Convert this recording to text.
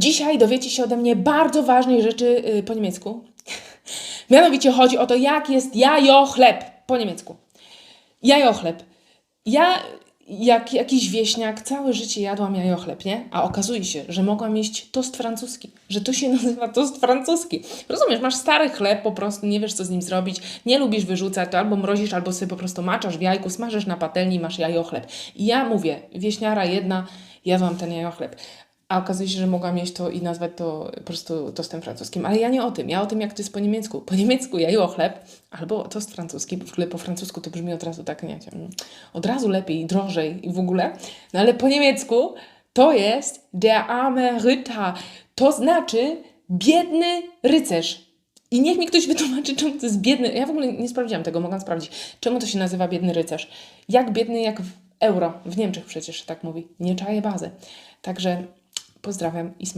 Dzisiaj dowiecie się ode mnie bardzo ważnej rzeczy y, po niemiecku. Mianowicie chodzi o to, jak jest jajo chleb po niemiecku. Jajo chleb. Ja, jak jakiś wieśniak, całe życie jadłam jajo chleb, nie? A okazuje się, że mogłam jeść tost francuski, że to się nazywa tost francuski. Rozumiesz, masz stary chleb, po prostu nie wiesz, co z nim zrobić, nie lubisz wyrzucać, to albo mrozisz, albo sobie po prostu maczasz w jajku, smażysz na patelni masz jajo chleb. I ja mówię, wieśniara jedna, jadłam ten jajo chleb. A okazuje się, że mogłam jeść to i nazwać to po prostu tostem francuskim. Ale ja nie o tym. Ja o tym, jak to jest po niemiecku. Po niemiecku jajo chleb albo tost francuski. W ogóle po francusku to brzmi od razu tak, nie wiem, od razu lepiej, drożej i w ogóle. No ale po niemiecku to jest der arme Ritter. To znaczy biedny rycerz. I niech mi ktoś wytłumaczy, czemu to jest biedny. Ja w ogóle nie sprawdziłam tego, mogę sprawdzić. Czemu to się nazywa biedny rycerz? Jak biedny, jak w euro. W Niemczech przecież tak mówi. Nie czaję bazy. Także pozdrawiam i smacznego.